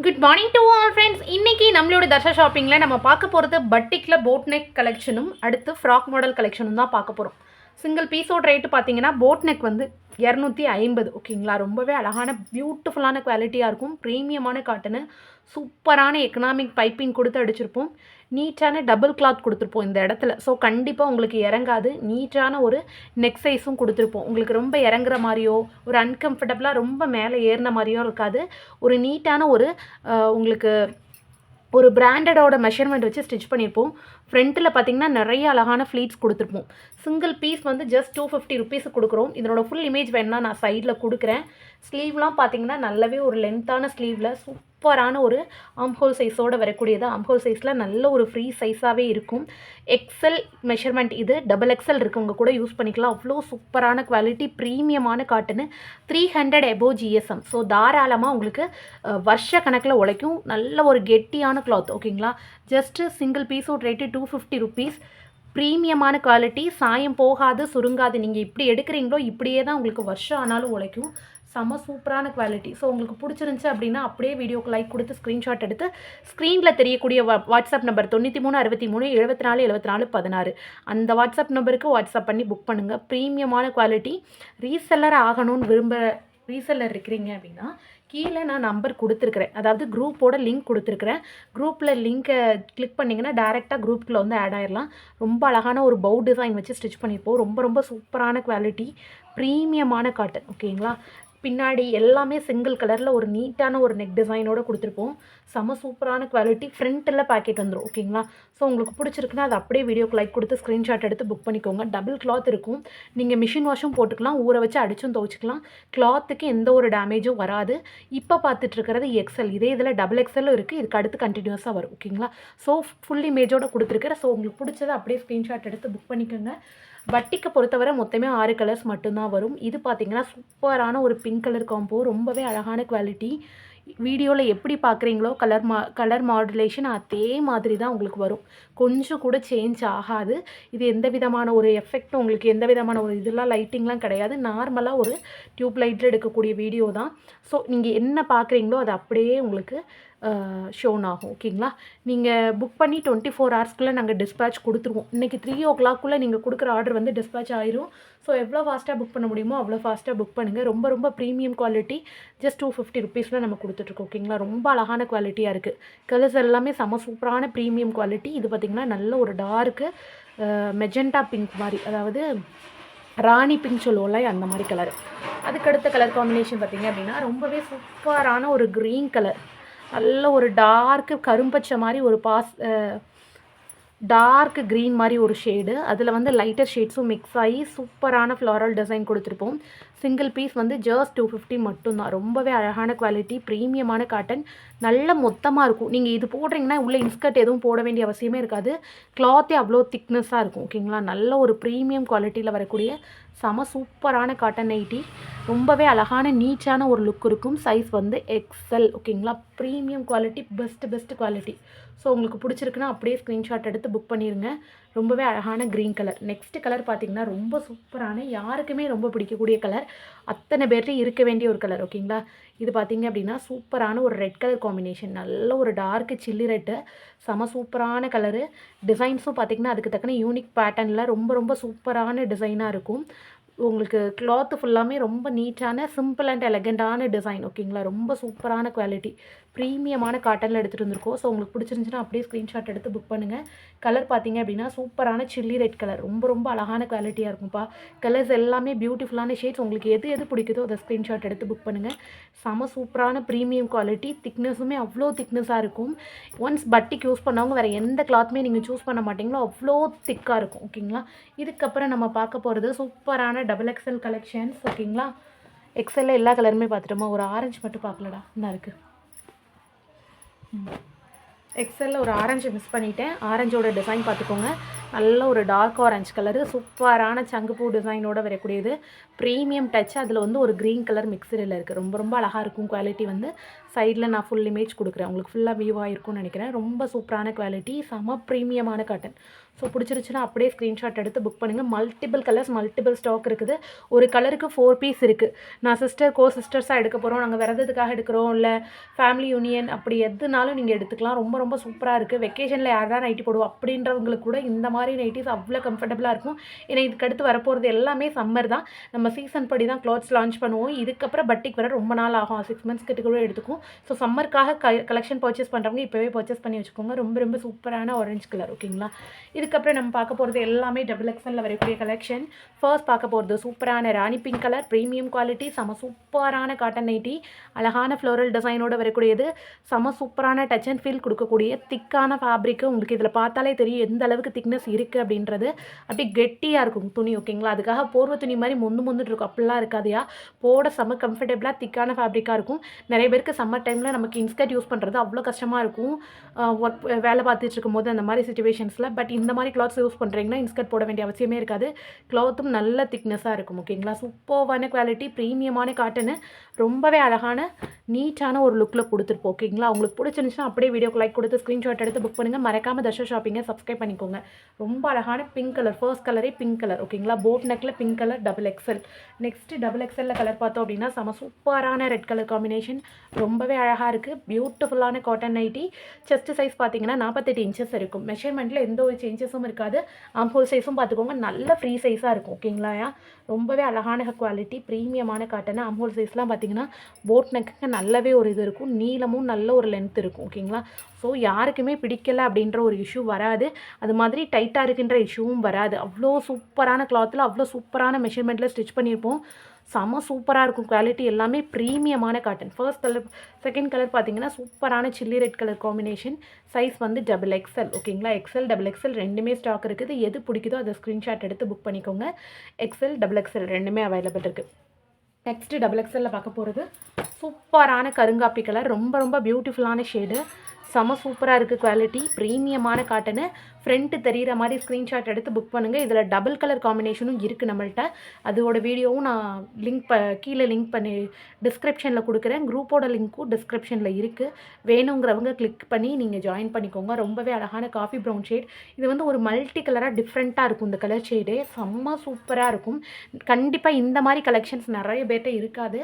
Good morning to all friends இன்னைக்கு நம்மளோட தர்ஷா ஷாப்பிங்கில் நம்ம பார்க்க போகிறது பட்டிக்கில் போட் நெக் கலெக்ஷனும் அடுத்து ஃப்ராக் மாடல் கலெக்ஷனும் தான் பார்க்க போகிறோம் சிங்கிள் பீஸோட ரேட்டு பார்த்தீங்கன்னா போட் நெக் வந்து இரநூத்தி ஐம்பது ஓகேங்களா ரொம்பவே அழகான பியூட்டிஃபுல்லான குவாலிட்டியாக இருக்கும். ப்ரீமியமான காட்டனு சூப்பரான எக்கனாமிக் பைப்பிங் கொடுத்து அடிச்சிருப்போம். நீட்டான டபுள் கிளாத் கொடுத்துருப்போம் இந்த இடத்துல. ஸோ கண்டிப்பாக உங்களுக்கு இறங்காது. நீட்டான ஒரு நெக் சைஸும் கொடுத்துருப்போம். உங்களுக்கு ரொம்ப இறங்குற மாதிரியோ ஒரு அன்கம்ஃபர்டபுளாக ரொம்ப மேலே ஏறின மாதிரியோ இருக்காது. ஒரு நீட்டான ஒரு உங்களுக்கு ஒரு பிராண்டடோட மெஷர்மெண்ட் வச்சு ஸ்டிச் பண்ணியிருப்போம் ஃப்ரண்ட்டில் பார்த்தீங்கன்னா நிறைய அழகான ஃப்ளீட்ஸ் கொடுத்துருப்போம். சிங்கிள் பீஸ் வந்து ஜஸ்ட் டூ ஃபிஃப்டி ருபீஸுக்கு கொடுக்குறோம். இதனோட ஃபுல் இமேஜ் வேணால் நான் சைடில் கொடுக்குறேன். ஸ்லீவ்லாம் பார்த்தீங்கன்னா நல்லாவே ஒரு லென்த்தான ஸ்லீவில் சூப்பரான ஒரு ஆம்ஹோல் சைஸோடு வரக்கூடியது. ஆம்ஹோல் சைஸில் நல்ல ஒரு ஃப்ரீ சைஸாகவே இருக்கும். எக்ஸல் மெஷர்மெண்ட் இது. டபுள் எக்ஸல் இருக்கவங்க கூட யூஸ் பண்ணிக்கலாம். அவ்வளோ சூப்பரான குவாலிட்டி ப்ரீமியமான காட்டுன்னு த்ரீ ஹண்ட்ரட் எபோ ஜிஎஸ்எம் ஸோ தாராளமாக உங்களுக்கு வருஷ கணக்கில் உழைக்கும். நல்ல ஒரு கெட்டியான கிளாத் ஓகேங்களா ஜஸ்ட்டு சிங்கிள் பீஸோட ரேட்டு டூ ஃபிஃப்டி ருபீஸ் ப்ரீமியமான குவாலிட்டி சாயம் போகாது சுருங்காது. நீங்கள் இப்படி எடுக்கிறீங்களோ இப்படியே தான் உங்களுக்கு வருஷம் ஆனாலும் உழைக்கும். செம்ம சூப்பரான குவாலிட்டி ஸோ உங்களுக்கு பிடிச்சிருந்துச்சி அப்படின்னா அப்படியே வீடியோக்கு லைக் கொடுத்து ஸ்க்ரீன்ஷாட் எடுத்து ஸ்க்ரீனில் தெரியக்கூடிய வா வாட்ஸ்அப் நம்பர் தொண்ணூற்றி மூணு அறுபத்தி மூணு எழுபத்தி நாலு எழுபத்தி நாலு பதினாறு. அந்த வாட்ஸ்அப் நம்பருக்கு வாட்ஸ்அப் பண்ணி புக் பண்ணுங்கள் ப்ரீமியமான குவாலிட்டி ரீசெல்லர் ஆகணும்னு விரும்ப ரீசெல்லர் இருக்கிறீங்க அப்படின்னா கீழே நான் நம்பர் கொடுத்துருக்குறேன். அதாவது குரூப்போட லிங்க் கொடுத்துருக்குறேன். குரூப்பில் லிங்க்கை கிளிக் பண்ணிங்கன்னா டேரெக்டாக குரூப்பில் வந்து ஆட் ஆயிடலாம் ரொம்ப அழகான ஒரு பவு டிசைன் வச்சு ஸ்டிச் பண்ணியிருப்போம். ரொம்ப ரொம்ப சூப்பரான குவாலிட்டி ப்ரீமியமான காட்டன் ஓகேங்களா பின்னாடி எல்லாமே சிங்கிள் கலரில் ஒரு நீட்டான ஒரு நெக் டிசைனோட கொடுத்துருப்போம். செம சூப்பரான குவாலிட்டி ஃப்ரண்ட்டில் பேக்கெட் வந்துடும் ஓகேங்களா ஸோ உங்களுக்கு பிடிச்சிருக்குன்னா அது அப்படியே வீடியோக்கு லைக் கொடுத்து ஸ்க்ரீன்ஷாட் எடுத்து புக் பண்ணிக்கோங்க. டபுள் கிளாத் இருக்கும். நீங்கள் மிஷின் வாஷும் போட்டுக்கலாம் ஊற வச்சு அடிச்சும் துவைச்சிக்கலாம். கிளாத்துக்கு எந்த ஒரு டேமேஜும் வராது. இப்போ பார்த்துட்டு இருக்கிறது எக்ஸல் இதே இதில் டபுள் எக்ஸலும் இருக்குது இதுக்கு அடுத்து கண்டினியூஸாக வரும் ஓகேங்களா ஸோ ஃபுல் இமேஜோட கொடுத்துருக்குறேன். ஸோ உங்களுக்கு பிடிச்சதை அப்படியே ஸ்க்ரீன்ஷாட் எடுத்து புக் பண்ணிக்கோங்க. வட்டிக்கு பொறுத்தவரை மொத்தமே ஆறு கலர்ஸ் மட்டும்தான் வரும். இது பார்த்தீங்கன்னா சூப்பரான ஒரு பிங்க் கலர் காம்போ ரொம்பவே அழகான குவாலிட்டி வீடியோவில் எப்படி பார்க்குறீங்களோ கலர் மா கலர் மாடுலேஷன் அதே மாதிரி தான் உங்களுக்கு வரும். கொஞ்சம் கூட சேஞ்ச் ஆகாது. இது எந்த விதமான ஒரு எஃபெக்ட்டும் உங்களுக்கு எந்த விதமான ஒரு இதெல்லாம் லைட்டிங்லாம் கிடையாது. நார்மலாக ஒரு டியூப் லைட்டில் எடுக்கக்கூடிய வீடியோ தான். ஸோ நீங்கள் என்ன பார்க்குறீங்களோ அது அப்படியே உங்களுக்கு ஷோன் ஆகும் ஓகேங்களா நீங்கள் புக் பண்ணி டுவெண்ட்டி ஃபோர் ஹவர்ஸ்க்குள்ளே நாங்கள் டிஸ்பேச் கொடுத்துருவோம். இன்றைக்கி த்ரீ ஓ கிளாக்குள்ளே நீங்கள் கொடுக்குற ஆர்டர் வந்து டிஸ்பேச் ஆயிரும். ஸோ எவ்வளோ ஃபாஸ்ட்டாக புக் பண்ண முடியுமோ அவ்வளோ ஃபாஸ்ட்டாக புக் பண்ணுங்கள் ரொம்ப ரொம்ப premium quality just two fifty ருபீஸில் நம்ம கொடுத்துட்ருக்கோம் ஓகேங்களா ரொம்ப அழகான குவாலிட்டியாக இருக்குது கலர்ஸ் எல்லாமே செம சூப்பரான ப்ரீமியம் குவாலிட்டி இது பார்த்திங்கன்னா நல்ல ஒரு டார்க்கு மெஜெண்டா பிங்க் மாதிரி அதாவது ராணி பிங்க் சொல்லுவோம்ல அந்த மாதிரி கலர் அதுக்கடுத்த கலர் காம்பினேஷன் பார்த்திங்க அப்படின்னா ரொம்பவே சூப்பரான ஒரு க்ரீன் கலர் நல்ல ஒரு டார்க்கு கரும்பச்சை மாதிரி ஒரு பாஸ் டார்க் க்ரீன் மாதிரி ஒரு ஷேடு அதில் வந்து லைட்டர் ஷேட்ஸும் மிக்ஸ் ஆகி சூப்பரான ஃப்ளாரல் டிசைன் கொடுத்துருப்போம். சிங்கிள் பீஸ் வந்து ஜஸ்ட் டூ ஃபிஃப்டி மட்டும்தான். ரொம்பவே அழகான குவாலிட்டி ப்ரீமியமான காட்டன் நல்ல மொத்தமாக இருக்கும். நீங்கள் இது போடுறீங்கன்னா உள்ளே இன்ஸ்கர்ட் எதுவும் போட வேண்டிய அவசியமே இருக்காது. கிளாத்தே அவ்வளோ திக்னஸாக இருக்கும். ஓகேங்களா நல்ல ஒரு ப்ரீமியம் குவாலிட்டியில் வரக்கூடிய செம சூப்பரான காட்டன் நைட்டி. ரொம்பவே அழகான நீச்சான ஒரு லுக் இருக்கும். சைஸ் வந்து எக்ஸல் ஓகேங்களா premium quality best best quality so உங்களுக்கு பிடிச்சிருக்குன்னா அப்படியே ஸ்க்ரீன்ஷாட் எடுத்து புக் பண்ணிடுங்க ரொம்பவே அழகான க்ரீன் கலர் நெக்ஸ்ட் கலர் பார்த்தீங்கன்னா ரொம்ப சூப்பரான யாருக்குமே ரொம்ப பிடிக்கக்கூடிய கலர் அத்தனை பேர்ட்டு இருக்க வேண்டிய ஒரு கலர் ஓகேங்களா இது பார்த்தீங்க அப்படின்னா சூப்பரான ஒரு ரெட் கலர் காம்பினேஷன் நல்ல ஒரு டார்க்கு சில்லி ரெட்டு செம சூப்பரான கலரு டிசைன்ஸும் பார்த்தீங்கன்னா அதுக்கு தக்கன யூனிக் பேட்டர்னில் ரொம்ப ரொம்ப சூப்பரான டிசைனாக இருக்கும். உங்களுக்கு கிளாத்து ஃபுல்லாமே ரொம்ப நீட்டான சிம்பிள் அண்ட் எலகண்டான டிசைன் ஓகேங்களா ரொம்ப சூப்பரான குவாலிட்டி ப்ரீமியமான காட்டனில் எடுத்துகிட்டு வந்திருக்கோம். ஸோ உங்களுக்கு பிடிச்சிருந்துச்சுன்னா அப்படியே ஸ்க்ரீன்ஷாட் எடுத்து புக் பண்ணுங்கள் கலர் பார்த்தீங்க அப்படின்னா சூப்பரான சில்லி ரெட் கலர் ரொம்ப ரொம்ப அழகான குவாலிட்டியாக இருக்கும்ப்பா. கலர்ஸ் எல்லாமே பியூட்டிஃபுல்லான ஷேட்ஸ் உங்களுக்கு எது எது பிடிக்குதோ அதை ஸ்க்ரீன்ஷாட் எடுத்து புக் பண்ணுங்கள் செம சூப்பரான ப்ரீமியம் குவாலிட்டி திக்னஸுமே அவ்வளோ திக்னஸாக இருக்கும். ஒன்ஸ் பட்டிக்கு யூஸ் பண்ணவங்க வேறு எந்த கிளாத்துமே நீங்கள் சூஸ் பண்ண மாட்டீங்களோ அவ்வளோ திக்காக இருக்கும் ஓகேங்களா இதுக்கப்புறம் நம்ம பார்க்க போகிறது சூப்பரான டபுள் எக்ஸ்எல் கலெக்ஷன்ஸ் ஓகேங்களா எக்ஸலில் எல்லா கலருமே பார்த்துட்டோமா? ஒரு ஆரஞ்சு மட்டும் பார்க்கலடா. என்ன இருக்குது எக்ஸலில் ஒரு ஆரஞ்சு மிஸ் பண்ணிட்டேன். ஆரஞ்சோட டிசைன் பார்த்துக்கோங்க. நல்ல ஒரு டார்க் ஆரஞ்சு கலரு சூப்பரான சங்குப்பூ டிசைனோட வரக்கூடியது. ப்ரீமியம் டச் அதில் வந்து ஒரு க்ரீன் கலர் மிக்சரில் இருக்குது ரொம்ப ரொம்ப அழகாக இருக்கும் குவாலிட்டி வந்து. சைடில் நான் ஃபுல் இமேஜ் கொடுக்குறேன். உங்களுக்கு ஃபுல்லாக வியூவாக இருக்கும்னு நினைக்கிறேன். ரொம்ப சூப்பரான குவாலிட்டி செம ப்ரீமியமான காட்டன் ஸோ பிடிச்சிருச்சுன்னா அப்படியே ஸ்க்ரீன்ஷாட் எடுத்து புக் பண்ணுங்கள் மல்டிபிள் கலர்ஸ் மல்டிபிள் ஸ்டாக் இருக்குது. ஒரு கலருக்கு ஃபோர் பீஸ் இருக்குது நான் சிஸ்டர் கோ சிஸ்டர்ஸாக எடுக்க போகிறோம் நாங்கள் விரதத்துக்காக எடுக்கிறோம். இல்லை ஃபேமிலி யூனியன் அப்படி எதுனாலும் நீங்கள் எடுத்துக்கலாம். ரொம்ப ரொம்ப சூப்பராக இருக்குது வெக்கேஷனில் யார் தான் நைட்டி போடுவோம் அப்படின்றவங்களுக்கு கூட இந்த மாதிரி நைட்டிஸ் அவ்வளோ கம்ஃபர்டபுளாக இருக்கும். ஏன்னா இதுக்கடுத்து வரப்போகிறது எல்லாமே சம்மர் தான். நம்ம சீசன் படி தான் க்ளாத்ஸ் லான்ச் பண்ணுவோம். இதுக்கப்புறம் பட்டிக் வர ரொம்ப நாள் ஆகும். சிக்ஸ் மந்த்ஸ் கிட்ட கூட எடுத்துக்கும். ஸோ சம்மருக்காக க கலெக்ஷன் பர்ச்சேஸ் பண்ணுறவங்க இப்போவே பர்ச்சேஸ் பண்ணி வச்சுக்கோங்க. ரொம்ப ரொம்ப சூப்பரான ஆரஞ்சு கலர் ஓகேங்களா இதுக்கப்புறம் நம்ம பார்க்க போகிறது எல்லாமே டபுள் எக்ஸ்எல்ல வரக்கூடிய கலெக்ஷன் ஃபர்ஸ்ட் பார்க்க போகிறது சூப்பரான ராணி பிங்க் கலர் ப்ரீமியம் குவாலிட்டி செம சூப்பரான காட்டன் நைட்டி அழகான ஃப்ளோரல் டிசைனோட வரக்கூடியது. செம சூப்பரான டச் அண்ட் ஃபீல் கொடுக்கக்கூடிய திக்கான ஃபேப்ரிக்கு உங்களுக்கு இதில் பார்த்தாலே தெரியும். எந்த அளவுக்கு திக்னஸ் இருக்குது அப்படின்றது அப்படி கெட்டியாக இருக்கும் துணி ஓகேங்களா? அதுக்காக போர்வை துணி மாதிரி முந்து முந்துட்டு இருக்கும். அப்படிலாம் இருக்காதையா? போட செம கம்ஃபர்டபுளாக திக்கான ஃபேப்ரிக்காக இருக்கும். நிறைய பேருக்கு சம்மர் டைமில் நமக்கு இன்ஸ்கர்ட் யூஸ் பண்ணுறது அவ்வளோ கஷ்டமாக இருக்கும். ஒர்க் வேலை பார்த்துட்டு இருக்கும்போது அந்த மாதிரி சுச்சுவேஷன்ஸில் பட் இந்த மாதிரி கிளாத்ஸ் யூஸ் பண்ணுறீங்கன்னா இன்ஸ்கர்ட் போட வேண்டிய அவசியமே இருக்காது. க்ளாத்தும் நல்ல திக்னஸாக இருக்கும் ஓகேங்களா? சூப்பர்வான குவாலிட்டி ப்ரீமியமான காட்டனு ரொம்பவே அழகான நீட்டான ஒரு லுக்கில் கொடுத்துருப்போம் ஓகேங்களா? உங்களுக்கு பிடிச்சிருந்துச்சுன்னா அப்படியே வீடியோக்கு லைக் கொடுத்து ஸ்க்ரீன்ஷாட் எடுத்து புக் பண்ணுங்கள் மறக்காமல் தர்ஷா ஷாப்பிங்கை சப்ஸ்கிரைப் பண்ணிக்கோங்க. ரொம்ப அழகான பிங்க் கலர் ஃபர்ஸ்ட் கலரே பிங்க் கலர் ஓகேங்களா போட் நெக்கில் pink colour double XL next double எக்ஸலில் colour பார்த்தோம் அப்படின்னா செம சூப்பரான ரெட் கலர் காம்பினேஷன் ரொம்பவே அழகாக இருக்குது பியூட்டிஃபுல்லான காட்டன் நைட்டி செஸ்ட் சைஸ் பார்த்தீங்கன்னா நாற்பத்தெட்டு இன்ச்சஸ் இருக்கும். மெஷர்மெண்ட்டில் எந்த ஒரு சேஞ்சஸும் இருக்காது. ஆம்ஹோல் சைஸும் பார்த்துக்கோங்க. நல்ல ஃப்ரீ சைஸாக இருக்கும் ஓகேங்களா ரொம்பவே அழகான குவாலிட்டி ப்ரீமியமான காட்டன் ஆம்ஹோல் சைஸ்லாம் பார்த்தீங்கன்னா போட் நெக்குக்கு நல்லாவே ஒரு இது இருக்கும். நீளமும் நல்ல ஒரு லென்த் இருக்கும் ஓகேங்களா ஸோ யாருக்குமே பிடிக்கலை அப்படின்ற ஒரு இஷ்யூ வராது. அது மாதிரி டைட்டாக இருக்கின்ற இஷ்யூவும் வராது. அவ்வளோ சூப்பரான கிளாத்தில் அவ்வளோ சூப்பரான மெஷர்மெண்ட்டில் ஸ்டிச் பண்ணியிருப்போம் செம்ம சூப்பராக இருக்கும். குவாலிட்டி எல்லாமே ப்ரீமியமான cotton first colour second colour பார்த்தீங்கன்னா சூப்பரான chilli red colour combination size வந்து டபுள் எக்ஸல் ஓகேங்களா எக்ஸல் டபுள் எக்ஸல் ரெண்டுமே ஸ்டாக் இருக்குது. எது பிடிக்குதோ அதை ஸ்க்ரீன்ஷாட் எடுத்து புக் பண்ணிக்கோங்க. எக்ஸல் டபுள் எக்ஸல் ரெண்டுமே அவைலபிள் இருக்குது நெக்ஸ்ட்டு டபுள் எக்ஸலில் பார்க்க போகிறது சூப்பரான கருங்காப்பி கலர் ரொம்ப ரொம்ப பியூட்டிஃபுல்லான ஷேடு செம சூப்பராக இருக்குது குவாலிட்டி ப்ரீமியமான காட்டனு ஃப்ரண்ட்டு தெரிகிற மாதிரி ஸ்க்ரீன்ஷாட் எடுத்து புக் பண்ணுங்கள் இதில் டபுள் கலர் காம்பினேஷனும் இருக்குது நம்மள்ட்ட. அதோட வீடியோவும் நான் லிங்க் ப கீழே லிங்க் பண்ணி டிஸ்கிரிப்ஷனில் கொடுக்குறேன். குரூப்போட லிங்க்கும் டிஸ்கிரிப்ஷனில் இருக்குது வேணுங்கிறவங்க கிளிக் பண்ணி நீங்கள் ஜாயின் பண்ணிக்கோங்க. ரொம்பவே அழகான காஃபி ப்ரௌன் ஷேட் இது வந்து ஒரு மல்டி கலராக டிஃப்ரெண்ட்டாக இருக்கும் இந்த கலர் ஷேடே செம்ம சூப்பராக இருக்கும். கண்டிப்பாக இந்த மாதிரி கலெக்ஷன்ஸ் நிறைய பேர்கிட்ட இருக்காது.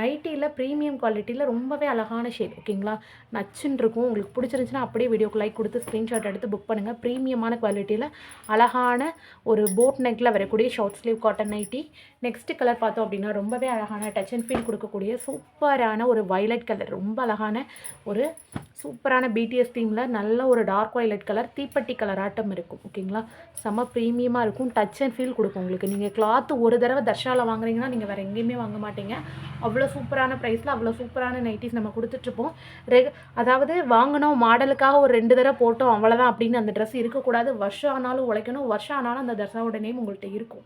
நைட்டியில் ப்ரீமியம் குவாலிட்டியில் ரொம்பவே அழகான ஷேட் ஓகேங்களா நச்சுன்னு இருக்கும். உங்களுக்கு பிடிச்சிருந்துச்சுன்னா அப்படியே வீடியோக்கு லைக் கொடுத்து ஸ்க்ரீன்ஷாட் எடுத்து புக் பண்ணுங்கள் ப்ரீமியமான குவாலிட்டியில் அழகான ஒரு போட் நெக்கில் வரக்கூடிய short sleeve cotton nighty next colour பார்த்தோம் அப்படின்னா ரொம்பவே அழகான டச் அண்ட் ஃபீல் கொடுக்கக்கூடிய சூப்பரான ஒரு வைலட் கலர் ரொம்ப அழகான ஒரு சூப்பரான பிடிஎஸ் தீமில் நல்ல ஒரு டார்க் வைலட் கலர் தீப்பெட்டி கலர் ஆட்டம் இருக்கும். ஓகேங்களா செம்ம ப்ரீமியமாக இருக்கும். டச் அண்ட் ஃபீல் கொடுக்கும் உங்களுக்கு. நீங்கள் கிளாத்து ஒரு தடவை தர்ஷாவில் வாங்குறீங்கன்னா நீங்கள் வேறு எங்கேயுமே வாங்க மாட்டீங்க. அவ்வளோ சூப்பரான ப்ரைஸில் அவ்வளோ சூப்பரான நைட்டிஸ் நம்ம கொடுத்துட்ருப்போம் ரெகு அதாவது வாங்க வாங்கினோம் மாடலுக்காக ஒரு ரெண்டு தடவை போட்டோம் அவ்வளோதான் அப்படின்னு அந்த ட்ரெஸ் இருக்கக்கூடாது. வருஷம் ஆனாலும் உழைக்கணும். வருஷம் ஆனாலும் அந்த ட்ரெஸ்ஸோட நேம் உங்கள்கிட்ட இருக்கும்.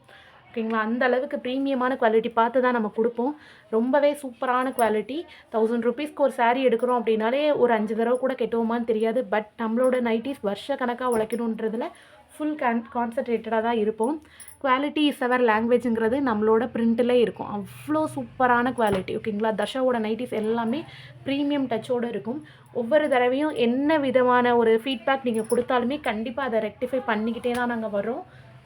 ஓகேங்களா அந்த அளவுக்கு ப்ரீமியமான குவாலிட்டி பார்த்து தான் நம்ம கொடுப்போம். ரொம்பவே சூப்பரான குவாலிட்டி தௌசண்ட் ருபீஸ்க்கு ஒரு சாரீ எடுக்கிறோம் அப்படின்னாலே ஒரு அஞ்சு தடவை கூட கெட்டுவோமான்னு தெரியாது. பட் நம்மளோட நைட்டிஸ் வருஷ கணக்காக உழைக்கணுன்றதுல ஃபுல் கான் கான்சன்ட்ரேட்டடாக தான் இருப்போம். குவாலிட்டி இஸ் அவர் லாங்குவேஜுங்கிறது நம்மளோட பிரிண்ட்டில் இருக்கும். அவ்வளோ சூப்பரான குவாலிட்டி ஓகேங்களா தஷாவோட நைட்டிஸ் எல்லாமே ப்ரீமியம் டச்சோடு இருக்கும். ஒவ்வொரு தடவையும் என்ன விதமான ஒரு ஃபீட்பேக் நீங்கள் கொடுத்தாலுமே கண்டிப்பாக அதை ரெக்டிஃபை பண்ணிக்கிட்டே தான் நாங்கள் வரோம்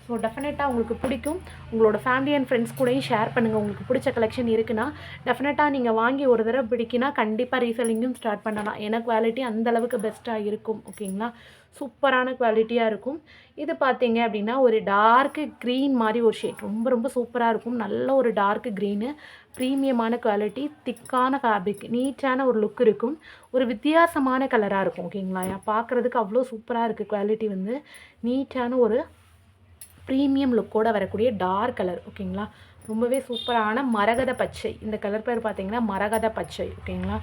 ஸோ டெஃபினட்டாக உங்களுக்கு பிடிக்கும். உங்களோட ஃபேமிலி அண்ட் ஃப்ரெண்ட்ஸ் கூடயும் ஷேர் பண்ணுங்கள் உங்களுக்கு பிடிச்ச கலெக்ஷன் இருக்குன்னா டெஃபினட்டாக நீங்கள் வாங்கி ஒரு தடவை பிடிக்கினா கண்டிப்பாக ரீசெல்லிங்கும் ஸ்டார்ட் பண்ணலாம். ஏன்னா குவாலிட்டி அந்தளவுக்கு பெஸ்ட்டாக இருக்கும். ஓகேங்களா சூப்பரான குவாலிட்டியாக இருக்கும். இது பார்த்தீங்க அப்படின்னா ஒரு டார்க்கு க்ரீன் மாதிரி ஒரு ஷேட் ரொம்ப ரொம்ப சூப்பராக இருக்கும். நல்ல ஒரு டார்க்கு க்ரீனு ப்ரீமியமான குவாலிட்டி திக்கான ஃபேப்ரிக் நீட்டான ஒரு லுக் இருக்கும். ஒரு வித்தியாசமான கலராக இருக்கும். ஓகேங்களா பார்க்குறதுக்கு அவ்வளோ சூப்பராக இருக்குது குவாலிட்டி வந்து. நீட்டான ஒரு ப்ரீமியம் லுக்கோட வரக்கூடிய டார்க் கலர் ஓகேங்களா ரொம்பவே சூப்பரான மரகத பச்சை. இந்த கலர் பேர் பார்த்தீங்கன்னா மரகத பச்சை ஓகேங்களா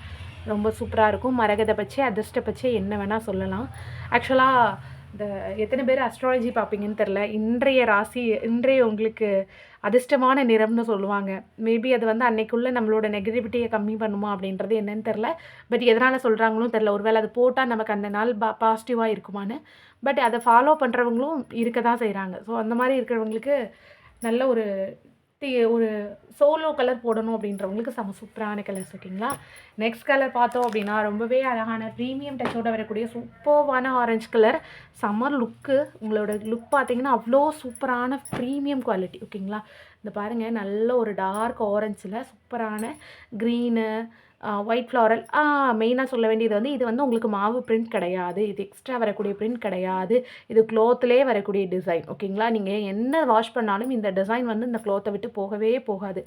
ரொம்ப சூப்பராக இருக்கும். மரகத பச்சை அதிர்ஷ்ட பச்சை என்ன வேணால் சொல்லலாம். ஆக்சுவலாக இந்த எத்தனை பேர் அஸ்ட்ராலஜி பார்ப்பீங்கன்னு தெரில இன்றைய ராசி இன்றைய உங்களுக்கு அதிர்ஷ்டமான நிறம்னு சொல்லுவாங்க. மேபி அது வந்து அன்னைக்குள்ளே நம்மளோட நெகட்டிவிட்டியை கம்மி பண்ணுமா அப்படின்றது என்னன்னு தெரில பட் எதனால் சொல்கிறாங்களும் தெரில ஒருவேளை அது போட்டால் நமக்கு அந்த நாள் பா பாசிட்டிவாக இருக்குமான்னு. பட் அதை ஃபாலோ பண்ணுறவங்களும் இருக்க தான் செய்கிறாங்க ஸோ அந்த மாதிரி இருக்கிறவங்களுக்கு நல்ல ஒரு டீ ஒரு சோலோ கலர் போடணும் அப்படின்றவங்களுக்கு செம சூப்பரான கலர்ஸ் ஓகேங்களா நெக்ஸ்ட் கலர் பார்த்தோம் அப்படின்னா ரொம்பவே அழகான ப்ரீமியம் டச்சோட வரக்கூடிய சூப்பர்வான ஆரஞ்சு கலர் சம்மர் லுக்கு உங்களோட லுக் பார்த்தீங்கன்னா அவ்வளோ சூப்பரான ப்ரீமியம் குவாலிட்டி ஓகேங்களா இந்த பாருங்கள் நல்ல ஒரு டார்க் ஆரஞ்சில் சூப்பரான க்ரீனு ஒயிட் ஃப்ளாரல் மெயினாக சொல்ல வேண்டியது வந்து இது வந்து உங்களுக்கு மாவு பிரிண்ட் கிடையாது. இது எக்ஸ்ட்ரா வரக்கூடிய பிரிண்ட் கிடையாது. இது க்ளோத்துலேயே வரக்கூடிய டிசைன் ஓகேங்களா நீங்கள் என்ன வாஷ் பண்ணாலும் இந்த டிசைன் வந்து இந்த க்ளோத்தை விட்டு போகவே போகாது.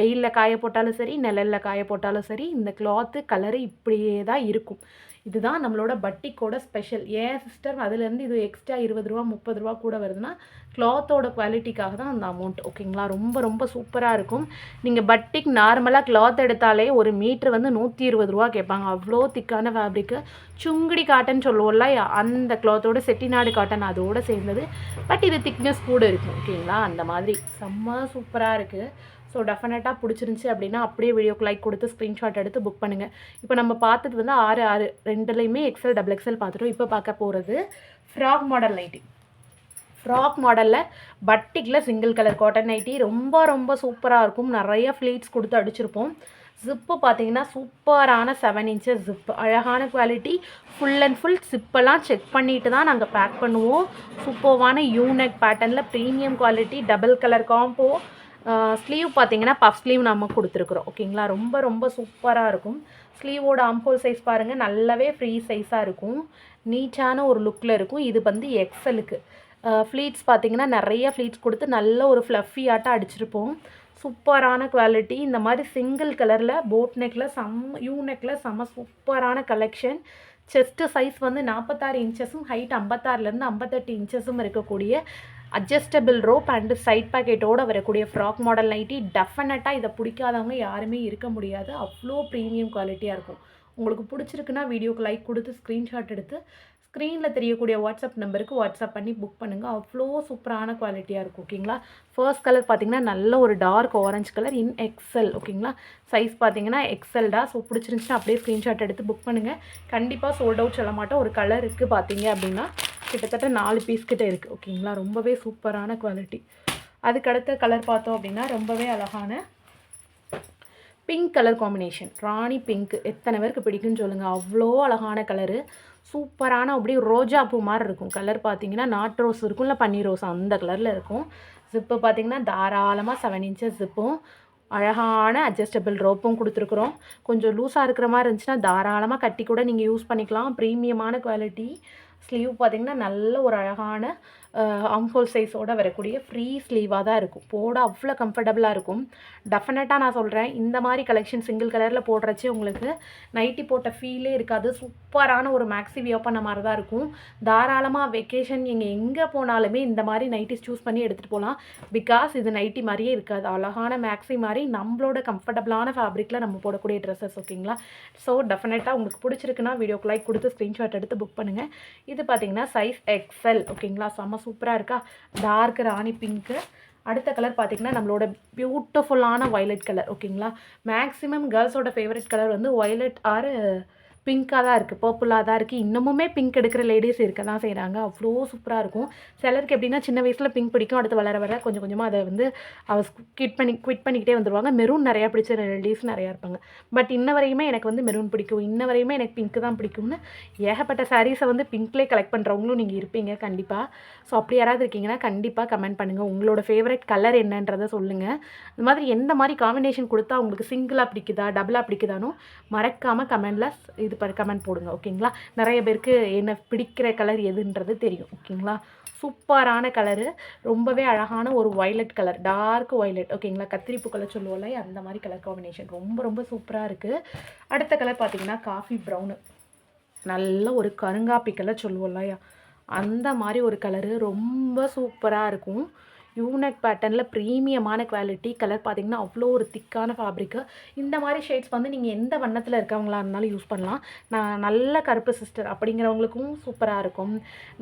வெயிலில் காய போட்டாலும் சரி நிழலில் காய போட்டாலும் சரி இந்த க்ளாத்து கலரு இப்படியே தான் இருக்கும். இதுதான் நம்மளோட பட்டிக்கோட ஸ்பெஷல் ஏன் சிஸ்டர் அதுலேருந்து இது எக்ஸ்ட்ரா இருபது ரூபா முப்பது ரூபா கூட வருதுன்னா கிளாத்தோட குவாலிட்டிக்காக தான் அந்த அமௌண்ட் ஓகேங்களா ரொம்ப ரொம்ப சூப்பராக இருக்கும். நீங்கள் பட்டிக் நார்மலாக கிளாத் எடுத்தாலே ஒரு மீட்ரு வந்து நூற்றி இருபது ரூபா கேட்பாங்க. அவ்வளோ திக்கான ஃபேப்ரிக்கு சுங்குடி காட்டன் சொல்லுவோம்ல அந்த கிளாத்தோட செட்டிநாடு காட்டன் அதோடு சேர்ந்தது. பட் இது திக்னஸ் கூட இருக்கும். ஓகேங்களா அந்த மாதிரி. செம்ம சூப்பராக இருக்குது ஸோ டெஃபினட்டாக பிடிச்சிருந்துச்சி அப்படின்னா அப்படியே வீடியோக்கு லைக் கொடுத்து ஸ்க்ரீன்ஷாட் எடுத்து புக் பண்ணுங்கள் இப்போ நம்ம பார்த்தது வந்து ஆறு ஆறு ரெண்டுலேயுமே எக்ஸல் டபுள் எக்ஸல் பார்த்துட்டோம். இப்போ பார்க்க போகிறது ஃப்ராக் மாடல் நைட்டி ஃப்ராக் மாடலில் பட்டிக்கில் சிங்கிள் கலர் காட்டன் நைட்டி ரொம்ப ரொம்ப சூப்பராக இருக்கும். நிறைய ஃப்ளீட்ஸ் கொடுத்து அடிச்சிருப்போம். ஜிப்பு பார்த்தீங்கன்னா சூப்பரான செவன் இன்ச்சஸ் ஜிப்பு அழகான குவாலிட்டி ஃபுல் அண்ட் ஃபுல் சிப்பெல்லாம் செக் பண்ணிட்டு தான் நாங்கள் பேக் பண்ணுவோம். சூப்பர்வான யூனெக் பேட்டர்னில் premium quality double colour combo sleeve பார்த்தீங்கன்னா பஃப் ஸ்லீவ் நம்ம கொடுத்துருக்குறோம். ஓகேங்களா? ரொம்ப ரொம்ப சூப்பராக இருக்கும். ஸ்லீவோட அம்போல் சைஸ் பாருங்கள் நல்லாவே ஃப்ரீ சைஸாக இருக்கும். நீட்டான ஒரு லுக்கில் இருக்கும். இது வந்து எக்ஸலுக்கு ஃப்ளீட்ஸ் பார்த்தீங்கன்னா நிறைய ஃப்ளீட்ஸ் கொடுத்து நல்ல ஒரு ஃப்ளஃபி அடிச்சிருப்போம். சூப்பரான குவாலிட்டி இந்த மாதிரி சிங்கிள் கலரில் போட் நெக்கில் செம் யூ நெக்கில் செம்ம சூப்பரான கலெக்ஷன் செஸ்ட்டு சைஸ் வந்து நாற்பத்தாறு இன்ச்சஸும் ஹைட் ஐம்பத்தாறுலேருந்து ஐம்பத்தெட்டு இன்ச்சஸும் இருக்கக்கூடிய அட்ஜஸ்டபிள் ரோப் அண்டு சைட் பேக்கெட்டோடு வரக்கூடிய ஃப்ராக் மாடல் நைட்டி டெஃபினட்டாக இதை பிடிக்காதவங்க யாருமே இருக்க முடியாது. அவ்வளோ ப்ரீமியம் குவாலிட்டியாக இருக்கும். உங்களுக்கு பிடிச்சிருக்குன்னா வீடியோக்கு லைக் கொடுத்து ஸ்க்ரீன்ஷாட் எடுத்து ஸ்க்ரீனில் தெரியக்கூடிய வாட்ஸ்அப் நம்பருக்கு வாட்ஸ்அப் பண்ணி புக் பண்ணுங்கள் அவ்வளோ சூப்பரான குவாலிட்டியாக இருக்கும் ஓகேங்களா ஃபர்ஸ்ட் கலர் பார்த்தீங்கன்னா நல்ல ஒரு dark orange colour in XL ஓகேங்களா சைஸ் பார்த்தீங்கன்னா எக்ஸல்டா ஸோ பிடிச்சிருந்துச்சுன்னா அப்படியே ஸ்க்ரீன்ஷாட் எடுத்து புக் பண்ணுங்கள் கண்டிப்பாக சோல்ட் அவுட் சொல்ல மாட்டோம். ஒரு கலர் இருக்குது பார்த்தீங்க அப்படின்னா கிட்டத்தட்ட நாலு பீஸ் கிட்டே இருக்குது ஓகேங்களா ரொம்பவே சூப்பரான குவாலிட்டி அதுக்கடுத்த கலர் பார்த்தோம் அப்படின்னா ரொம்பவே அழகான pink colour combination rani pink எத்தனை பேருக்கு பிடிக்கும்னு சொல்லுங்கள் அவ்வளோ அழகான கலரு சூப்பரான அப்படியே ரோஜா பூ மாதிரி இருக்கும். கலர் பார்த்தீங்கன்னா நாட் ரோஸ் இருக்கும் இல்லை பன்னீர் ரோஸ் அந்த கலரில் இருக்கும். ஜிப்பு பார்த்தீங்கன்னா தாராளமாக செவன் இன்ச்சஸ் ஜிப்பும் அழகான அட்ஜஸ்டபிள் ரோப்பும் கொடுத்துருக்குறோம். கொஞ்சம் லூஸாக இருக்கிற மாதிரி இருந்துச்சுன்னா தாராளமாக கட்டி கூட நீங்கள் யூஸ் பண்ணிக்கலாம். ப்ரீமியமான குவாலிட்டி ஸ்லீவ் பார்த்திங்கன்னா நல்ல ஒரு அழகான அம்ஹோல் சைஸோடு வரக்கூடிய ஃப்ரீ ஸ்லீவாக தான் இருக்கும். போட அவ்வளோ கம்ஃபர்டபுளாக இருக்கும். டெஃபினட்டாக நான் சொல்கிறேன் இந்த மாதிரி கலெக்ஷன் சிங்கிள் கலரில் போடுறச்சே உங்களுக்கு நைட்டி போட்ட ஃபீலே இருக்காது. சூப்பரான ஒரு மேக்ஸி வியோ பண்ண மாதிரி தான் இருக்கும். தாராளமாக வெக்கேஷன் நீங்கள் எங்கே போனாலுமே இந்த மாதிரி நைட்டிஸ் சூஸ் பண்ணி எடுத்துகிட்டு போகலாம் பிகாஸ் இது நைட்டி மாதிரியே இருக்காது. அழகான மேக்ஸி மாதிரி நம்மளோட கம்ஃபர்டபுளான ஃபேப்ரிக்கில் நம்ம போடக்கூடிய ட்ரெஸ்ஸஸ் ஓகேங்களா ஸோ டெஃபினட்டாக உங்களுக்கு பிடிச்சிருக்குன்னா வீடியோக்கு லைக் கொடுத்து ஸ்க்ரீன்ஷாட் எடுத்து புக் பண்ணுங்கள் இது பார்த்தீங்கன்னா சைஸ் எக்ஸல் ஓகேங்களா செம்ம சூப்பராக இருக்கா? டார்க் ராணி பிங்க்கு அடுத்த கலர் பார்த்திங்கன்னா நம்மளோட பியூட்டிஃபுல்லான வயலட் கலர் ஓகேங்களா மேக்ஸிமம் கேர்ள்ஸோட ஃபேவரட் கலர் வந்து வயலட் ஆர் பிங்க்காக தான் இருக்குது பர்பிளாக தான் இருக்குது. இன்னமுமே பிங்க் எடுக்கிற லேடிஸ் இருக்க தான் செய்கிறாங்க. அவ்வளோ சூப்பராக இருக்கும். சிலருக்கு எப்படின்னா சின்ன வயசில் பிங்க் பிடிக்கும் அடுத்து வளர வர கொஞ்சம் கொஞ்சமாக அதை வந்து அவ குவிட் பண்ணி குவிட் பண்ணிக்கிட்டே வந்துடுவாங்க மெரூன் நிறையா பிடிச்ச லேடிஸ் நிறையா இருப்பாங்க. பட் இன்ன வரையுமே எனக்கு வந்து மெரூன் பிடிக்கும். இன்ன வரையுமே எனக்கு பிங்க் தான் பிடிக்கும்னு ஏகப்பட்ட சாரீஸை வந்து பிங்க்லேயே கலெக்ட் பண்ணுறவங்களும் நீங்கள் இருப்பீங்க கண்டிப்பாக ஸோ அப்படி யாராவது இருக்கீங்கன்னா கண்டிப்பாக கமெண்ட் பண்ணுங்கள் உங்களோட ஃபேவரட் கலர் என்னன்றதை சொல்லுங்கள் இந்த மாதிரி எந்த மாதிரி காம்பினேஷன் கொடுத்தா உங்களுக்கு சிங்கிளாக பிடிக்குதா டபுளாக பிடிக்குதானோ மறக்காமல் கமெண்டில் இது பண்ண கமெண்ட் போடுங்க ஓகேங்களா நிறைய பேருக்கு என்ன பிடிக்கிற கலர் எதுன்றது தெரியும் ஓகேங்களா சூப்பரான கலரு ரொம்பவே அழகான ஒரு வயலட் கலர் டார்க் வயலட் ஓகேங்களா கத்திரிப்பு கலர் சொல்லுவோம்ல அந்த மாதிரி கலர் காம்பினேஷன் ரொம்ப ரொம்ப சூப்பராக இருக்குது அடுத்த கலர் பார்த்தீங்கன்னா காஃபி ப்ரௌனு நல்ல ஒரு கருங்காப்பி கலர் சொல்லுவோம்லையா அந்த மாதிரி ஒரு கலரு ரொம்ப சூப்பராக இருக்கும். யூனட் பேட்டர்னில் ப்ரீமியமான குவாலிட்டி கலர் பார்த்திங்கன்னா அவ்வளோ ஒரு திக்கான ஃபேப்ரிக்கு இந்த மாதிரி ஷேட்ஸ் வந்து நீங்கள் எந்த வண்ணத்தில் இருக்கவங்களா இருந்தாலும் யூஸ் பண்ணலாம். நான் நல்ல கருப்பு சிஸ்டர் அப்படிங்கிறவங்களுக்கும் சூப்பராக இருக்கும்.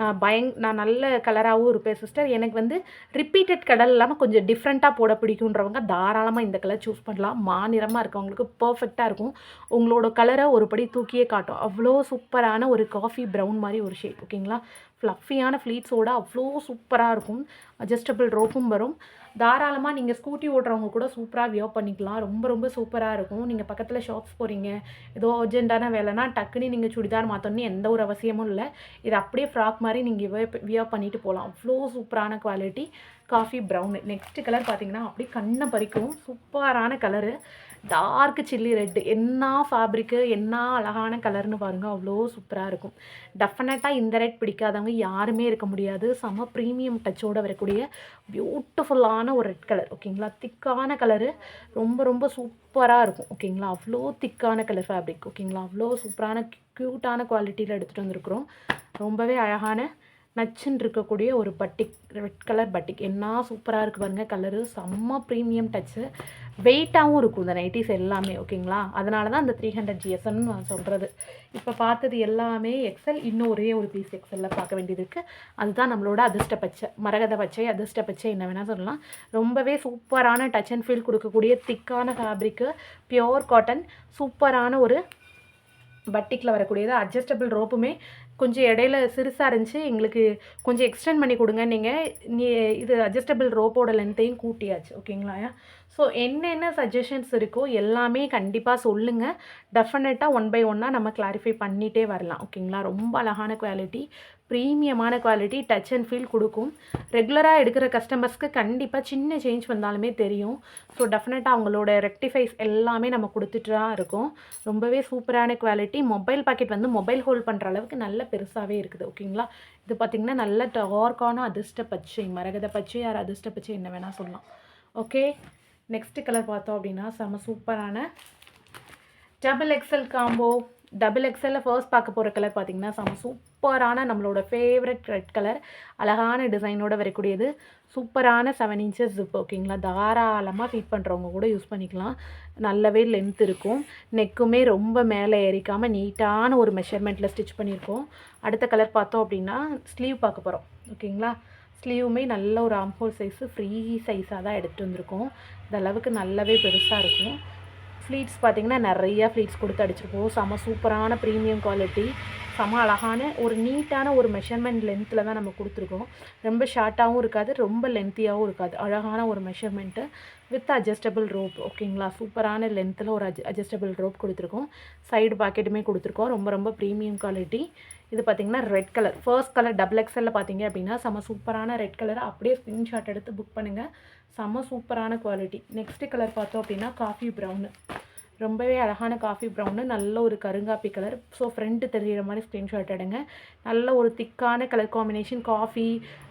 நான் பயங் நான் நல்ல கலராகவும் இருப்பேன் சிஸ்டர் எனக்கு வந்து ரிப்பீட்டட் கலர் இல்லாமல் கொஞ்சம் டிஃப்ரெண்ட்டாக போட பிடிக்குன்றவங்க தாராளமாக இந்த கலர் சூஸ் பண்ணலாம். மாநிறமாக இருக்கவங்களுக்கு பர்ஃபெக்டாக இருக்கும். உங்களோட கலரை ஒரு படி தூக்கியே காட்டும். அவ்வளோ சூப்பரான ஒரு காஃபி ப்ரௌன் மாதிரி ஒரு ஷேட் ஓகேங்களா ஃப்ளஃபியான ஃப்ளீட்ஸோட அவ்வளோ சூப்பராக இருக்கும். அட்ஜஸ்டபிள் ரோப்பும் வரும். தாராளமாக நீங்கள் ஸ்கூட்டி ஓட்டுறவங்க கூட சூப்பராக வியோ பண்ணிக்கலாம். ரொம்ப ரொம்ப சூப்பராக இருக்கும். நீங்கள் பக்கத்தில் ஷாப்ஸ் போகிறீங்க ஏதோ அர்ஜென்ட்டான வேலைனா டக்குன்னு நீங்கள் சுடிதார் மாற்றணும்னு எந்த ஒரு அவசியமும் இல்லை. இது அப்படியே ஃப்ராக் மாதிரி நீங்கள் வியர் வியர் பண்ணிட்டு போகலாம் அவ்வளோ சூப்பரான quality coffee brown next colour பார்த்தீங்கன்னா அப்படியே கண்ணை பறிக்கும் சூப்பரான கலரு டார்க் சில்லி ரெட்டு என்ன ஃபேப்ரிக்கு என்ன அழகான கலர்னு பாருங்கள் அவ்வளோ சூப்பராக இருக்கும். டெஃபினட்டாக இந்த ரெட் பிடிக்காதவங்க யாருமே இருக்க முடியாது. செம ப்ரீமியம் டச்சோடு வரக்கூடிய பியூட்டிஃபுல்லான ஒரு ரெட் கலர் ஓகேங்களா திக்கான கலரு ரொம்ப ரொம்ப சூப்பராக இருக்கும் ஓகேங்களா அவ்வளோ திக்கான கலர் ஃபேப்ரிக் ஓகேங்களா அவ்வளோ சூப்பரான க்யூட்டான குவாலிட்டியில் எடுத்துகிட்டு வந்திருக்கிறோம். ரொம்பவே அழகான நச்சுன்னு இருக்கக்கூடிய ஒரு பட்டிக் ரெட் கலர் பட்டிக் என்ன சூப்பராக இருக்குது பாருங்கள் கலரு செம்ம ப்ரீமியம் டச்சு வெயிட்டாகவும் இருக்கும் இந்த நைட்டிஸ் எல்லாமே ஓகேங்களா அதனால தான் அந்த த்ரீ ஹண்ட்ரட் ஜிஎஸ்எம்னு நான் சொல்கிறது இப்போ பார்த்தது எல்லாமே எக்ஸல் இன்னும் ஒரே ஒரு பீஸ் எக்ஸலில் பார்க்க வேண்டியது இருக்குது அதுதான் நம்மளோட அதிர்ஷ்ட பச்சை மரகத பச்சை அதிர்ஷ்ட பச்சை என்ன வேணால் சொல்லலாம். ரொம்பவே சூப்பரான டச் அண்ட் ஃபீல் கொடுக்கக்கூடிய திக்கான ஃபேப்ரிக்கு பியோர் காட்டன் சூப்பரான ஒரு பட்டிக்கில் வரக்கூடியது அட்ஜஸ்டபிள் ரோப்புமே கொஞ்சம் இடையில சிறுசாக இருந்துச்சு. எங்களுக்கு கொஞ்சம் எக்ஸ்டெண்ட் பண்ணி கொடுங்க. நீங்கள் நீ இது அட்ஜஸ்டபிள் ரோப்போட லென்த்தையும் கூட்டியாச்சு. ஓகேங்களா? ஸோ என்னென்ன சஜஷன்ஸ் இருக்கோ எல்லாமே கண்டிப்பாக சொல்லுங்கள் டெஃபினட்டாக ஒன் பை ஒன்னாக நம்ம கிளாரிஃபை பண்ணிகிட்டே வரலாம். ஓகேங்களா? ரொம்ப அழகான குவாலிட்டி ப்ரீமியமான குவாலிட்டி டச் அண்ட் ஃபீல் கொடுக்கும். ரெகுலராக எடுக்கிற கஸ்டமர்ஸ்க்கு கண்டிப்பாக சின்ன சேஞ்ச் வந்தாலுமே தெரியும். ஸோ டெஃபினட்டாக அவங்களோட ரெக்டிஃபைஸ் எல்லாமே நம்ம கொடுத்துட்டு தான் இருக்கோம். ரொம்பவே சூப்பரான குவாலிட்டி மொபைல் பாக்கெட் வந்து மொபைல் ஹோல்ட் பண்ணுற அளவுக்கு நல்ல பெருசாகவே இருக்குது ஓகேங்களா இது பார்த்திங்கன்னா நல்ல டார்க்கான அதிர்ஷ்ட பச்சை மரகத பச்சை யார் அதிர்ஷ்ட பச்சை என்ன வேணால் சொல்லலாம். ஓகே நெக்ஸ்ட் கலர் பார்த்தோம் அப்படின்னா செம சூப்பரான டபுள் எக்ஸல் காம்போ டபுள் எக்ஸலில் ஃபர்ஸ்ட் பார்க்க போகிற கலர் பார்த்திங்கன்னா செம சூப்பரான நம்மளோட ஃபேவரட் ரெட் கலர் அழகான டிசைனோட வரக்கூடியது. சூப்பரான செவன் இன்ச்சஸ் ஜிப் ஓகேங்களா தாராளமாக ஃபீட் பண்ணுறவங்க கூட யூஸ் பண்ணிக்கலாம். நல்லாவே லென்த் இருக்கும். நெக்குமே ரொம்ப மேலே ஏறிக்காமல் நீட்டான ஒரு மெஷர்மெண்ட்டில் ஸ்டிச் பண்ணியிருக்கோம். அடுத்த கலர் பார்த்தோம் அப்படின்னா ஸ்லீவ் பார்க்க போகிறோம் ஓகேங்களா ஸ்லீவுமே நல்ல ஒரு ஆம்ஹோல் சைஸு ஃப்ரீ சைஸாக தான் எடுத்துகிட்டு வந்திருக்கோம். இந்த அளவுக்கு நல்லாவே பெருசாக இருக்கும். ஃப்ளீட்ஸ் பார்த்திங்கன்னா நிறையா ஃப்ளீட்ஸ் கொடுத்து அடிச்சிருப்போம் செம சூப்பரான ப்ரீமியம் குவாலிட்டி செம அழகான ஒரு நீட்டான ஒரு மெஷர்மெண்ட் லென்த்தில் தான் நம்ம கொடுத்துருக்கோம். ரொம்ப ஷார்ட்டாகவும் இருக்காது ரொம்ப லென்த்தியாகவும் இருக்காது. அழகான ஒரு மெஷர்மெண்ட்டு வித் அட்ஜஸ்டபிள் ரோப் ஓகேங்களா சூப்பரான லென்த்தில் ஒரு அட்ஜ அட்ஜஸ்டபிள் ரோப் கொடுத்துருக்கோம். சைடு பாக்கெட்டுமே கொடுத்துருக்கோம். ரொம்ப ரொம்ப ப்ரீமியம் குவாலிட்டி இது பார்த்திங்கன்னா red colour first colour double எக்ஸலில் பார்த்தீங்க அப்படின்னா செம சூப்பரான ரெட் கலர் அப்படியே ஸ்க்ரீன்ஷாட் எடுத்து புக் பண்ணுங்கள் செம சூப்பரான குவாலிட்டி நெக்ஸ்ட்டு கலர் பார்த்தோம் அப்படின்னா காஃபி ப்ரௌனு ரொம்பவே அழகான காஃபி ப்ரௌனு நல்ல ஒரு கருங்காப்பி கலர் ஸோ ஃப்ரெண்டு தெரிகிற மாதிரி ஸ்க்ரீன்ஷாட் எடுங்க. நல்ல ஒரு திக்கான colour combination coffee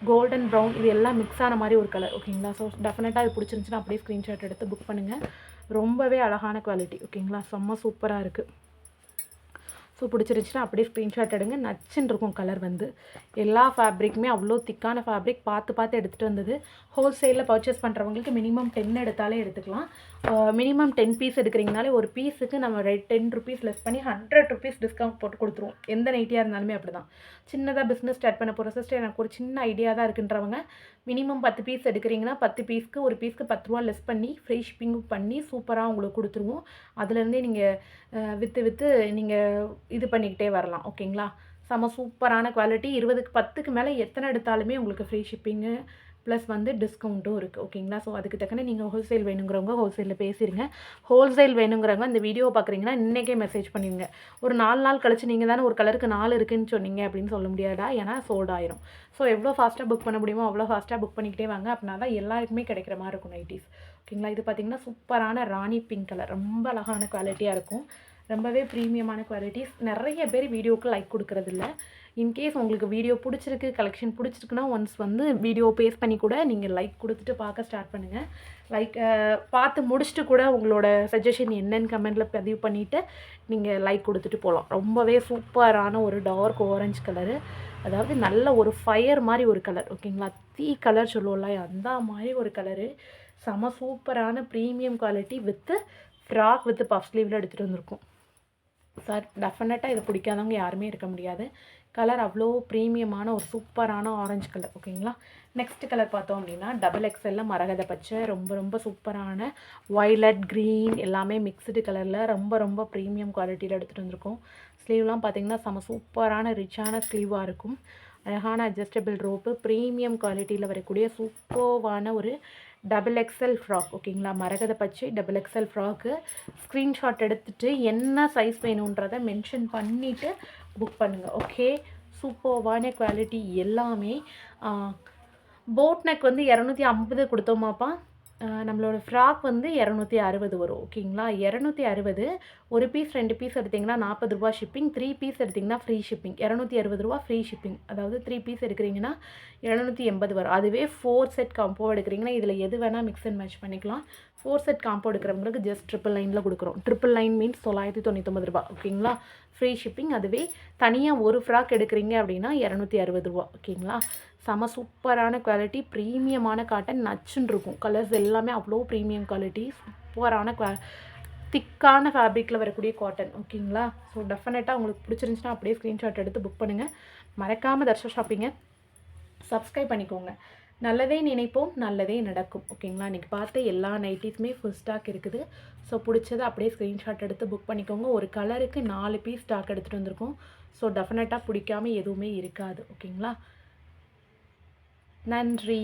golden brown இது எல்லாம் மிக்ஸ் ஆன மாதிரி ஒரு கலர் ஓகேங்களா ஸோ டெஃபினட்டாக இது பிடிச்சிருந்துச்சுன்னா அப்படியே ஸ்க்ரீன்ஷாட் எடுத்து புக் பண்ணுங்கள் ரொம்பவே அழகான குவாலிட்டி ஓகேங்களா செம்ம சூப்பராக இருக்குது ஸோ பிடிச்சிருந்துச்சின்னா அப்படியே ஸ்க்ரீன்ஷாட் எடுங்க. நச்சுன்னு இருக்கும் கலர் வந்து. எல்லா ஃபேப்ரிக்குமே அவ்வளோ திக்கான ஃபேப்ரிக் பார்த்து பார்த்து எடுத்துகிட்டு வந்தது. ஹோல்சேலில் பர்ச்சேஸ் பண்ணுறவங்களுக்கு மினிமம் டென் எடுத்தாலே எடுத்துக்கலாம். மினிமம் டென் பீஸ் எடுக்கிறீங்கனாலே ஒரு பீஸுக்கு நம்ம டென் ருபீஸ் லெஸ் பண்ணி ஹண்ட்ரட் ருபீஸ் டிஸ்கவுண்ட் போட்டு கொடுத்துருவோம். எந்த நைட்டியாக இருந்தாலுமே அப்படி தான் சின்னதாக பிஸ்னஸ் ஸ்டார்ட் பண்ண போகிற சிஸ்டர் எனக்கு ஒரு சின்ன ஐடியா தான் இருக்குன்றவங்க மினிமம் பத்து பீஸ் எடுக்கிறீங்கன்னா பத்து பீஸ்க்கு ஒரு பீஸ்க்கு பத்து ரூபா லெஸ் பண்ணி ஃப்ரீ ஷிப்பிங் பண்ணி சூப்பராக உங்களுக்கு கொடுத்துருவோம். அதுலேருந்தே நீங்கள் விற்று விற்று நீங்கள் இது பண்ணிக்கிட்டே வரலாம். ஓகேங்களா செம சூப்பரான குவாலிட்டி இருபதுக்கு பத்துக்கு மேலே எத்தனை எடுத்தாலுமே உங்களுக்கு ஃப்ரீ ஷிப்பிங்கு ப்ளஸ் வந்து டிஸ்கவுண்ட்டும் இருக்குது ஓகேங்களா ஸோ அதுக்கு தக்கன நீங்கள் ஹோல்சேல் வேணுங்கிறவங்க ஹோல்சேலில் பேசிடுங்க ஹோல்சேல் வேணுங்கிறவங்க இந்த வீடியோ பார்க்குறீங்கன்னா இன்றைக்கே மெசேஜ் பண்ணிடுங்க ஒரு நாலு நாள் கழிச்சு நீங்கள் தானே ஒரு கலருக்கு நாலு இருக்குன்னு சொன்னீங்க அப்படின்னு சொல்ல முடியாதா? ஏன்னா சோல்ட் ஆயிரும். ஸோ எவ்வளோ ஃபாஸ்ட்டாக புக் பண்ண முடியுமோ அவ்வளோ ஃபாஸ்ட்டாக புக் பண்ணிக்கிட்டே வாங்க. அப்படின்னா தான் எல்லாருக்குமே கிடைக்கிற மாதிரி இருக்கும் நைட்டிஸ் ஓகேங்களா இது பார்த்திங்கன்னா சூப்பரான ராணி பிங்க் கலர் ரொம்ப அழகான குவாலிட்டியாக இருக்கும். ரொம்பவே ப்ரீமியமான குவாலிட்டிஸ் நிறைய பேர் வீடியோவுக்கு லைக் கொடுக்கறதில்ல. இன்கேஸ் உங்களுக்கு வீடியோ பிடிச்சிருக்கு கலெக்ஷன் பிடிச்சிருக்குன்னா ஒன்ஸ் வந்து வீடியோ பேஸ் பண்ணி கூட நீங்கள் லைக் கொடுத்துட்டு பார்க்க ஸ்டார்ட் பண்ணுங்கள் லைக் பார்த்து முடிச்சுட்டு கூட உங்களோட சஜஷன் என்னன்னு கமெண்ட்டில் பதிவு பண்ணிவிட்டு நீங்கள் லைக் கொடுத்துட்டு போகலாம் ரொம்பவே சூப்பரான ஒரு டார்க் ஆரஞ்சு கலரு அதாவது நல்ல ஒரு ஃபயர் மாதிரி ஒரு கலர் ஓகேங்களா தீ கலர் சொல்லுவோம்ல அந்த மாதிரி ஒரு கலரு செம சூப்பரான premium quality with frock with puff ஸ்லீவில் எடுத்துகிட்டு வந்திருக்கோம். சார் டெஃபினட்டாக இதை பிடிக்காதவங்க யாருமே இருக்க முடியாது. கலர் அவ்வளோ ப்ரீமியமான ஒரு சூப்பரான ஆரஞ்சு கலர் ஓகேங்களா? நெக்ஸ்ட் கலர் பார்த்தோம் அப்படின்னா டபுள் எக்ஸ்எல்ல மரகத பச்சை ரொம்ப ரொம்ப சூப்பரான வயலட் க்ரீன் எல்லாமே மிக்ஸ்டு கலரில் ரொம்ப ரொம்ப ப்ரீமியம் குவாலிட்டியில் எடுத்துகிட்டு வந்திருக்கோம். ஸ்லீவ்லாம் பார்த்தீங்கன்னா செம சூப்பரான ரிச்சான ஸ்லீவாக இருக்கும். அழகான அட்ஜஸ்டபிள் ரோப்பு ப்ரீமியம் குவாலிட்டியில் வரக்கூடிய சூப்பர்வான ஒரு டபுள் எக்ஸ்எல் ஃப்ராக் ஓகேங்களா? மரகத பச்சை டபுள் எக்ஸ்எல் ஃப்ராக்கு ஸ்க்ரீன்ஷாட் எடுத்துகிட்டு என்ன சைஸ் வேணுன்றதை மென்ஷன் பண்ணிவிட்டு புக் பண்ணுங்கள் ஓகே சூப்பர்வான குவாலிட்டி எல்லாமே. போட் நெக் வந்து இரநூத்தி ஐம்பது கொடுத்தோமாப்பா. நம்மளோட ஃப்ராக் வந்து இரநூத்தி அறுபது வரும் ஓகேங்களா? இரநூத்தி அறுபது ஒரு பீஸ் ரெண்டு பீஸ் எடுத்திங்கன்னா நாற்பது ரூபா ஷிப்பிங் த்ரீ பீஸ் எடுத்திங்கன்னா ஃப்ரீ ஷிப்பிங் இரநூத்தி அறுபது ரூபா ஃப்ரீ ஷிப்பிங் அதாவது த்ரீ பீஸ் எடுக்கிறீங்கன்னா இரநூத்தி எண்பது வரும். அதுவே ஃபோர் செட் காம்போ எடுக்கிறீங்கன்னா இதில் எது வேணால் மிக்ஸ் அண்ட் மேட்ச் பண்ணிக்கலாம். ஃபோர் செட் காம்போ எடுக்கிறவங்களுக்கு ஜஸ்ட் ட்ரிபிள் லைனில் கொடுக்குறோம். ட்ரிபிள் லைன் மீன்ஸ் தொள்ளாயிரத்தி தொண்ணூத்தொம்பது ரூபா ஓகேங்களா ஃப்ரீ ஷிப்பிங் அதுவே தனியாக ஒரு ஃப்ராக் எடுக்கிறீங்க அப்படின்னா இரநூத்தி அறுபது ரூபா ஓகேங்களா செம சூப்பரான குவாலிட்டி ப்ரீமியமான காட்டன் நச்சுன்னு இருக்கும். கலர்ஸ் எல்லாமே அவ்வளோ ப்ரீமியம் குவாலிட்டி சூப்பரான குவா திக்கான ஃபேப்ரிக்கில் வரக்கூடிய காட்டன் ஓகேங்களா ஸோ டெஃபினட்டாக உங்களுக்கு பிடிச்சிருந்துச்சின்னா அப்படியே ஸ்க்ரீன்ஷாட் எடுத்து புக் பண்ணுங்கள் மறக்காமல் தர்ஷா ஷாப்பிங்கை சப்ஸ்கிரைப் பண்ணிக்கோங்க. நல்லதே நினைப்போம் நல்லதே நடக்கும். ஓகேங்களா? இன்றைக்கி பார்த்த எல்லா நைட்டிஸுமே ஃபுல் ஸ்டாக் இருக்குது. ஸோ பிடிச்சதை அப்படியே ஸ்க்ரீன்ஷாட் எடுத்து புக் பண்ணிக்கோங்க. ஒரு கலருக்கு நாலு பீஸ் ஸ்டாக் எடுத்துகிட்டு வந்திருக்கோம். ஸோ டெஃபினட்டாக பிடிக்காம எதுவுமே இருக்காது. ஓகேங்களா? நன்றி.